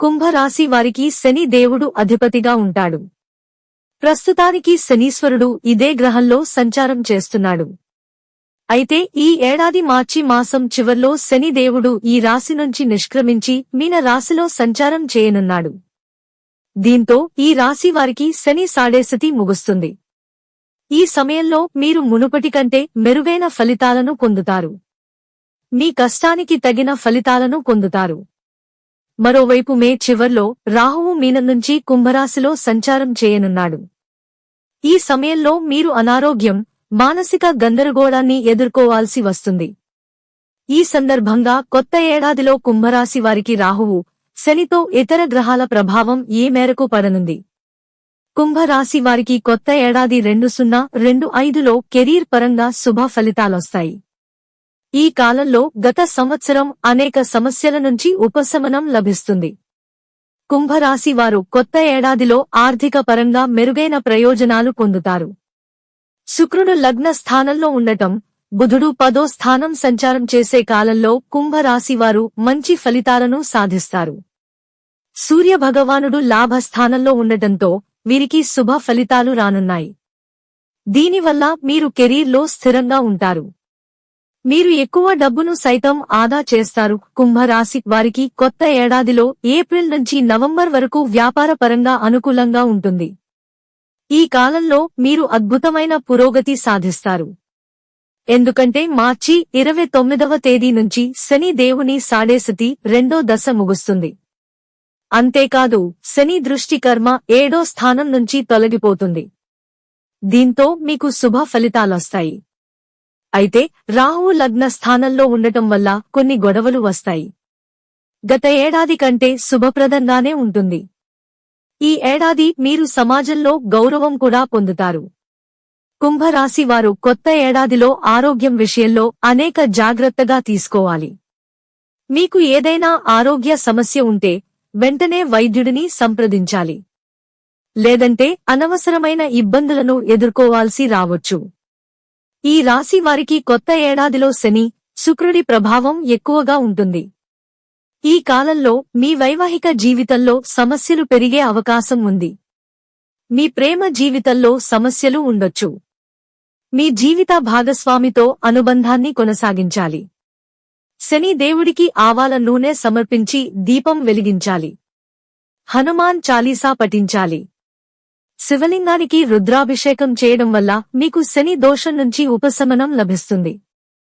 కుంభరాశి వారికి శని దేవుడు అధిపతిగా ఉంటాడు. ప్రస్తుతానికి శనీశ్వరుడు ఇదే గ్రహంలో సంచారం చేస్తున్నాడు. అయితే ఈ ఏడాది మార్చి మాసం చివర్లో శనిదేవుడు ఈ రాశి నుంచి నిష్క్రమించి మీన రాశిలో సంచారం చేయనున్నాడు. దీంతో ఈ రాశి వారికి శని సాడేసతి ముగుస్తుంది. ఈ సమయంలో మీరు మునుపటి కంటే మెరుగైన ఫలితాలను పొందుతారు. మీ కష్టానికి తగిన ఫలితాలను పొందుతారు. మరోవైపు మే చివర్లో రాహువు మీనం నుంచి కుంభరాశిలో సంచారం చేయనున్నాడు. ఈ సమయంలో మీరు అనారోగ్యం మానసిక గందరగోళాన్ని ఎదుర్కోవాల్సి వస్తుంది. ఈ సందర్భంగా కొత్త ఏడాదిలో కుంభరాశి వారికి రాహువు శనితో ఇతర గ్రహాల ప్రభావం ఏ మేరకు పడనుంది? కుంభరాశి వారికి కొత్త ఏడాది రెండు సున్నా రెండు ఐదులో కెరీర్ పరంగా శుభ ఫలితాలొస్తాయి. ఈ కాలంలో గత సంవత్సరం అనేక సమస్యల నుంచి ఉపశమనం లభిస్తుంది. కుంభరాశి వారు కొత్త ఏడాదిలో ఆర్థిక పరంగా మెరుగైన ప్రయోజనాలు పొందుతారు. శుక్రుడు లగ్న స్థానంలో ఉండటం బుధుడు పదో స్థానం సంచారం చేసే కాలంలో కుంభరాశివారు మంచి ఫలితాలను సాధిస్తారు. సూర్య భగవానుడు లాభస్థానంలో ఉండటంతో వీరికి శుభ ఫలితాలు రానున్నాయి. దీనివల్ల మీరు కెరీర్లో స్థిరంగా ఉంటారు. మీరు ఎక్కువ డబ్బును సైతం ఆదా చేస్తారు. కుంభరాశి వారికి కొత్త ఏడాదిలో ఏప్రిల్ నుంచి నవంబర్ వరకు వ్యాపార పరంగా అనుకూలంగా ఉంటుంది. ఈ కాలంలో మీరు అద్భుతమైన పురోగతి సాధిస్తారు. ఎందుకంటే మార్చి ఇరవై తొమ్మిదవ తేదీ నుంచి శని దేవుని సాడేసతి రెండో దశ ముగుస్తుంది. అంతేకాదు శని దృష్టి కర్మ ఏడో స్థానం నుంచి తొలగిపోతుంది. దీంతో మీకు శుభ ఫలితాలొస్తాయి. అయితే రాహువు లగ్న స్థానంలో ఉండటం వల్ల కొన్ని గొడవలు వస్తాయి. గత ఏడాది కంటే శుభప్రదంగానే ఉంటుంది. ఈ ఏడాది మీరు సమాజంలో గౌరవం కూడా పొందుతారు. కుంభరాశి వారు కొత్త ఏడాదిలో ఆరోగ్యం విషయంలో అనేక జాగ్రత్తగా తీసుకోవాలి. మీకు ఏదైనా ఆరోగ్య సమస్య ఉంటే వెంటనే వైద్యుడిని సంప్రదించాలి. లేదంటే అనవసరమైన ఇబ్బందులను ఎదుర్కోవాల్సి రావచ్చు. ఈ రాశి వారికి కొత్త ఏడాదిలో శని శుక్రుడి ప్రభావం ఎక్కువగా ఉంటుంది. ఈ కాలంలో మీ వైవాహిక జీవితంలో సమస్యలు పెరిగే అవకాశం ఉంది. మీ ప్రేమ జీవితంలో సమస్యలు ఉండొచ్చు. మీ జీవిత భాగస్వామితో అనుబంధాన్ని కొనసాగించాలి. శని దేవుడికి ఆవాల నూనె సమర్పించి దీపం వెలిగించాలి. హనుమాన్ చాలీసా పఠించాలి. శివలింగానికి రుద్రాభిషేకం చేయడం వల్ల మీకు శని దోషం నుంచి ఉపశమనం లభిస్తుంది.